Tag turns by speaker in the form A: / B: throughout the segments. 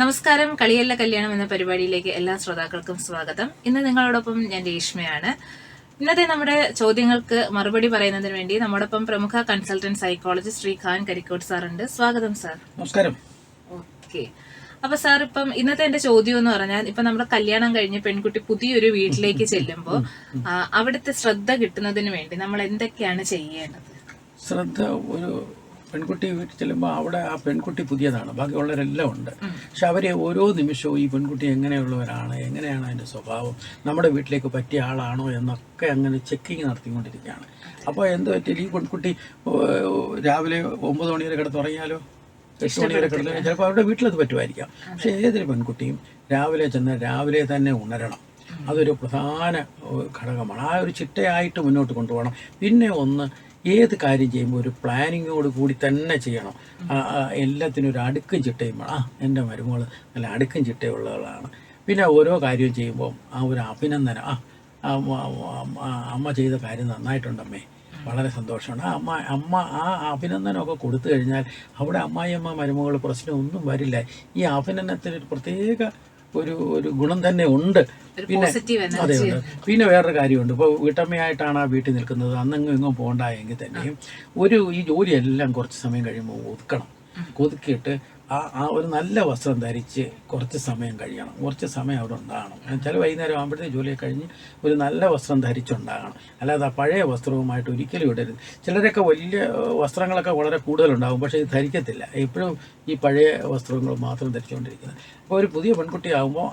A: നമസ്കാരം. കളിയല്ല കല്യാണം എന്ന പരിപാടിയിലേക്ക് എല്ലാ ശ്രോതാക്കൾക്കും സ്വാഗതം. ഇന്ന് നിങ്ങളോടൊപ്പം ഞാൻ രേഷ്മയാണ്. ഇന്നത്തെ നമ്മുടെ ചോദ്യങ്ങൾക്ക് മറുപടി പറയുന്നതിന് വേണ്ടി നമ്മോടൊപ്പം പ്രമുഖ consultant psychologist Shri Khan Karikode sir ഉണ്ട്. സ്വാഗതം സാർ
B: നമസ്കാരം.
A: ഓക്കെ അപ്പൊ സാർ ഇപ്പം ഇന്നത്തെ എന്റെ ചോദ്യം എന്ന് പറഞ്ഞാൽ ഇപ്പൊ നമ്മുടെ കല്യാണം കഴിഞ്ഞ് പെൺകുട്ടി പുതിയൊരു വീട്ടിലേക്ക് ചെല്ലുമ്പോൾ അവിടുത്തെ ശ്രദ്ധ കിട്ടുന്നതിന് വേണ്ടി നമ്മൾ എന്തൊക്കെയാണ് ചെയ്യേണ്ടത്?
B: ശ്രദ്ധ ഒരു പെൺകുട്ടി വീട്ടിൽ ചെല്ലുമ്പോൾ അവിടെ ആ പെൺകുട്ടി പുതിയതാണ്. ബാക്കിയുള്ളവരെല്ലാം ഉണ്ട്. പക്ഷെ അവരെ ഓരോ നിമിഷവും ഈ പെൺകുട്ടി എങ്ങനെയുള്ളവരാണ് എങ്ങനെയാണ് അതിന്റെ സ്വഭാവം നമ്മുടെ വീട്ടിലേക്ക് പറ്റിയ ആളാണോ എന്നൊക്കെ അങ്ങനെ ചെക്കിങ് നടത്തിക്കൊണ്ടിരിക്കുകയാണ്. അപ്പോൾ എന്ത് പറ്റിയാൽ ഈ പെൺകുട്ടി രാവിലെ ഒമ്പത് മണി വരെ കിടത്തുറങ്ങിയാലോ എട്ട് മണി വരെ കിടന്നു ചിലപ്പോൾ അവരുടെ വീട്ടിലത് പറ്റുമായിരിക്കാം. പക്ഷേ ഏതൊരു പെൺകുട്ടിയും രാവിലെ ചെന്ന് രാവിലെ തന്നെ ഉണരണം. അതൊരു പ്രധാന ഘടകമാണ്. ആ ഒരു ചിട്ടയായിട്ട് മുന്നോട്ട് കൊണ്ടുപോകണം. പിന്നെ ഒന്ന് ഏത് കാര്യം ചെയ്യുമ്പോൾ ഒരു പ്ലാനിങ്ങോട് കൂടി തന്നെ ചെയ്യണം. എല്ലാത്തിനും ഒരു അടുക്കും ചിട്ടയും ആ എന്റെ മരുമകൾ നല്ല അടുക്കും ചിട്ടയുള്ളവളാണ് പിന്നെ ഓരോ കാര്യവും ചെയ്യുമ്പോൾ ആ ഒരു അഭിനന്ദനം. ആ അമ്മ- ചെയ്ത കാര്യം നന്നായിട്ടുണ്ടമ്മേ. വളരെ സന്തോഷമാണ്. ആ അമ്മ അമ്മ ആ അഭിനന്ദനമൊക്കെ കൊടുത്തു കഴിഞ്ഞാൽ അവിടെ അമ്മായിയമ്മ മരുമകൾ പ്രശ്നമൊന്നും വരില്ല. ഈ അഭിനന്ദനത്തിന് ഒരു പ്രത്യേക ഒരു ഒരു ഗുണം തന്നെ ഉണ്ട്. പിന്നെ അതെ പിന്നെ വേറൊരു കാര്യമുണ്ട്. ഇപ്പോൾ വീട്ടമ്മയായിട്ടാണ് ആ വീട്ടിൽ നിൽക്കുന്നത്. അന്നെങ്ങും എങ്ങും പോകണ്ട എങ്കിൽ തന്നെയും ഒരു ഈ ജോലിയെല്ലാം കുറച്ച് സമയം കഴിയുമ്പോൾ ഒതുക്കണം. ഒതുക്കിയിട്ട് ആ ആ ഒരു നല്ല വസ്ത്രം ധരിച്ച് കുറച്ച് സമയം കഴിയണം. കുറച്ച് സമയം അവിടെ ഉണ്ടാകണം. ചില വൈകുന്നേരം ആകുമ്പോഴത്തേക്ക് ജോലി കഴിഞ്ഞ് ഒരു നല്ല വസ്ത്രം ധരിച്ചുണ്ടാകണം. അല്ലാതെ ആ പഴയ വസ്ത്രവുമായിട്ട് ഒരിക്കലും ഇടരുത്. ചിലരൊക്കെ വലിയ വസ്ത്രങ്ങളൊക്കെ വളരെ കൂടുതലുണ്ടാകും. പക്ഷേ ഇത് ധരിക്കത്തില്ല. എപ്പോഴും ഈ പഴയ വസ്ത്രങ്ങൾ മാത്രം ധരിച്ചുകൊണ്ടിരിക്കുന്നത്. അപ്പോൾ ഒരു പുതിയ പെൺകുട്ടിയാകുമ്പോൾ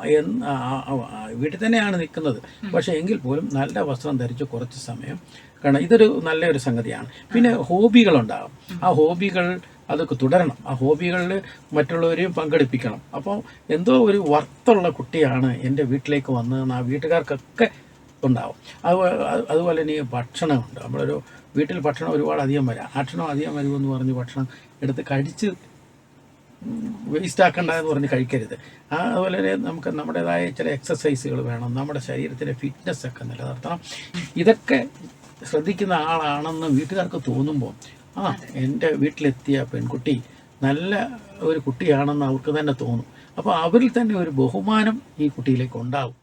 B: വീട്ടിൽ തന്നെയാണ് നിൽക്കുന്നത്. പക്ഷേ എങ്കിൽ പോലും നല്ല വസ്ത്രം ധരിച്ച് കുറച്ച് സമയം കാരണം ഇതൊരു നല്ലൊരു സംഗതിയാണ്. പിന്നെ ഹോബികളുണ്ടാകും. ആ ഹോബികൾ അതൊക്കെ തുടരണം. ആ ഹോബികളിൽ മറ്റുള്ളവരെയും പങ്കെടുപ്പിക്കണം. അപ്പോൾ എന്തോ ഒരു വർത്തുള്ള കുട്ടിയാണ് എന്റെ വീട്ടിലേക്ക് വന്നതെന്ന് ആ വീട്ടുകാർക്കൊക്കെ ഉണ്ടാവും. അതുപോലെ തന്നെ ഭക്ഷണമുണ്ട്. നമ്മളൊരു വീട്ടിൽ ഭക്ഷണം ഒരുപാട് അധികം വരാം. ഭക്ഷണം അധികം വരുമെന്ന് പറഞ്ഞ് ഭക്ഷണം എടുത്ത് കഴിച്ച് വേസ്റ്റ് ആക്കണ്ട എന്ന് പറഞ്ഞ് കഴിക്കരുത്. ആ അതുപോലെ തന്നെ നമുക്ക് നമ്മുടേതായ ചില എക്സസൈസുകൾ വേണം. നമ്മുടെ ശരീരത്തിന്റെ ഫിറ്റ്നസ് ഒക്കെ നിലനിർത്തണം. ഇതൊക്കെ ശ്രദ്ധിക്കുന്ന ആളാണെന്ന് വീട്ടുകാർക്ക് തോന്നുമ്പോൾ ആ എന്റെ വീട്ടിലെത്തിയ പെൺകുട്ടി നല്ല ഒരു കുട്ടിയാണെന്ന് അവർക്ക് തന്നെ തോന്നും. അപ്പോൾ അവരിൽ തന്നെ ഒരു ബഹുമാനം ഈ കുട്ടിയിലേക്ക് ഉണ്ടാവും.